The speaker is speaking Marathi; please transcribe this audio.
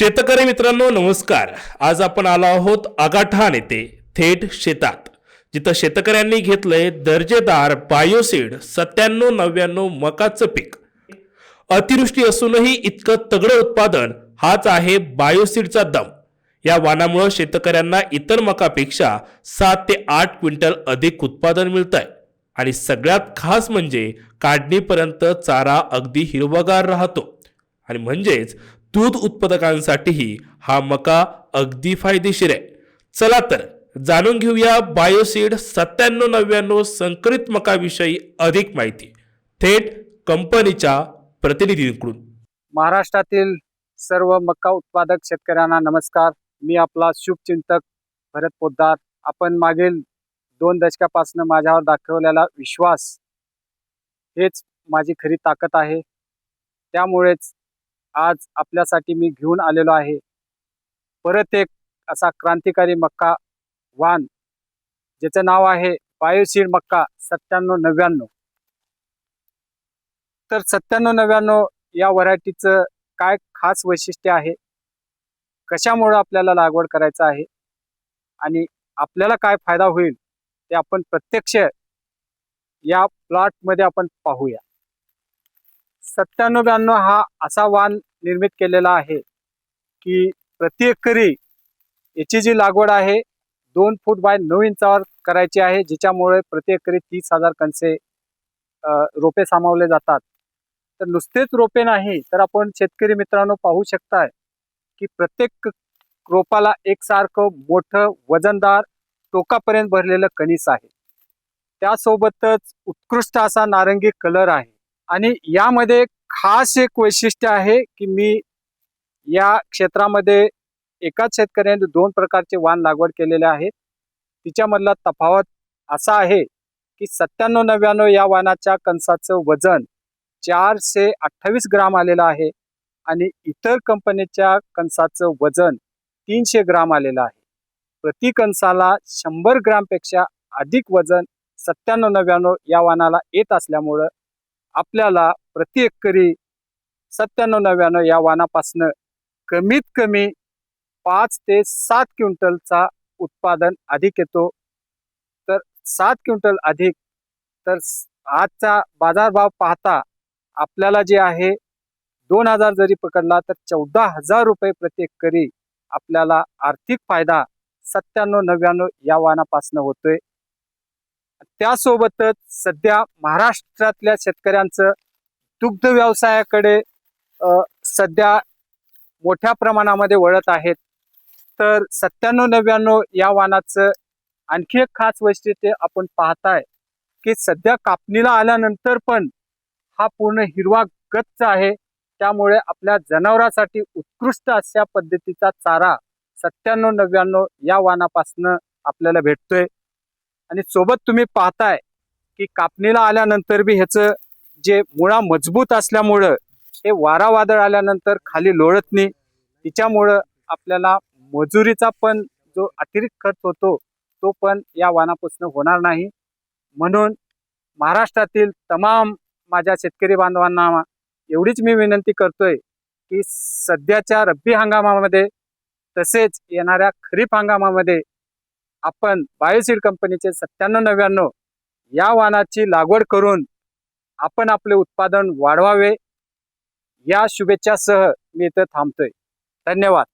शेतकरी मित्रांनो नमस्कार. आज आपण आलो आहोत आगाठाण येथे थेट शेतात. जिथं शेतकऱ्यांनी घेतलंय दर्जेदार बायोसीड सत्त्याण्णव नव्याण्णव मकाचं पीक. अतिवृष्टी असूनही इतकं तगडं उत्पादन हाच आहे बायोसीडचा दम. या वाणामुळं शेतकऱ्यांना इतर मकापेक्षा सात ते आठ क्विंटल अधिक उत्पादन मिळतंय. आणि सगळ्यात खास म्हणजे काढणीपर्यंत चारा अगदी हिरवागार राहतो. आणि म्हणजेच दूध उत्पादकांसाठीही हा मका अगदी फायदेशीर आहे. चला तर जाणून घेऊया बायोसीड सत्त्याण्णव नव्याण्णव संकरित मकाविषयी अधिक माहिती. थेट कंपनीच्या प्रतिनिधींकडून. महाराष्ट्रातील सर्व मका उत्पादक शेतकऱ्यांना नमस्कार. मी आपला शुभचिंतक भरत पोद्दार. आपण मागील दोन दशकापासून माझ्यावर दाखवलेला विश्वास हेच माझी खरी ताकद आहे. त्यामुळेच आज आपल्यासाठी मी घेऊन आलेलो आहे. परत एक असा क्रांतिकारी मक्का वान ज्याचं नाव आहे बायोसीड मक्का सत्त्याण्णव नव्याण्णव. तर सत्त्याण्णव नव्याण्णव या व्हरायटीचं काय खास वैशिष्ट्य आहे? कशामुळं आपल्याला लागवड करायचं आहे? आणि आपल्याला काय फायदा होईल? ते आपण प्रत्यक्ष या प्लॉटमध्ये आपण पाहूया. सत्त्याण्णव ब्याण्णव हा असा वाण निर्मित केलेला आहे की प्रति एकरी याची जी लागवड आहे दोन फूट बाय नऊ इंचावर करायची आहे जिच्यामुळे प्रति एकरी तीस हजार कणसे रोपे सामावले जातात. तर नुसतेच रोपे नाही तर आपण शेतकरी मित्रांनो पाहू शकताय की प्रत्येक रोपाला एकसारखं मोठं वजनदार टोकापर्यंत भरलेलं कणीस आहे. त्यासोबतच उत्कृष्ट असा नारंगी कलर आहे. आणि यामध्ये खास एक वैशिष्ट्य आहे की मी या क्षेत्रामध्ये एकाच शेतकऱ्याने दोन प्रकारचे वाण लागवड केलेले आहे. तिच्यामधला तफावत असा आहे की सत्त्याण्णव नव्याण्णव या वाणाच्या कणसाचं वजन चारशे अठ्ठावीस ग्राम आलेलं आहे आणि इतर कंपनीच्या कणसाचं वजन तीनशे ग्राम आलेलं आहे. प्रति कणसाला शंभर ग्रामपेक्षा अधिक वजन सत्त्याण्णव नव्याण्णव या वाणाला येत असल्यामुळं आपल्याला प्रति एकरी सत्त्याण्णव नव्याण्णव या वानापासनं कमीत कमी पाच ते सात क्विंटलचा उत्पादन अधिक येतो. तर सात क्विंटल अधिक तर आजचा बाजारभाव पाहता आपल्याला जे आहे दोन हजार जरी पकडला तर चौदा हजार रुपये प्रति एकरी आपल्याला आर्थिक फायदा सत्त्याण्णव नव्याण्णव या वानापासनं होतोय. त्यासोबतच सध्या महाराष्ट्रातल्या शेतकऱ्यांचं दुग्ध व्यवसायाकडे सध्या मोठ्या प्रमाणामध्ये वळत आहेत. तर सत्त्याण्णव नव्याण्णव या वाणाचं आणखी एक खास वैशिष्ट्य आपण पाहताय की सध्या कापणीला आल्यानंतर पण हा पूर्ण हिरवा गच्च आहे. त्यामुळे आपल्या जनावरांसाठी उत्कृष्ट अशा पद्धतीचा चारा सत्त्याण्णव नव्याण्णव या वाणापासनं आपल्याला भेटतोय. आणि सोबत तुम्ही पाहताय की कापणीला आल्यानंतर बी ह्याचं जे मुळा मजबूत असल्यामुळं हे वारा वादळ आल्यानंतर खाली लोळत नाही. तिच्यामुळं आपल्याला मजुरीचा पण जो अतिरिक्त खर्च होतो तो पण या वानापासून होणार नाही. म्हणून महाराष्ट्रातील तमाम माझ्या शेतकरी बांधवांना एवढीच मी विनंती करतोय की सध्याच्या रब्बी हंगामामध्ये तसेच येणाऱ्या खरीप हंगामामध्ये आपण बायोसीड कंपनीचे सत्त्याण्णव नव्याण्णव या वाहनाची लागवड करून आपण आपले उत्पादन वाढवावे. या शुभेच्छासह मी इथं थांबतोय. धन्यवाद.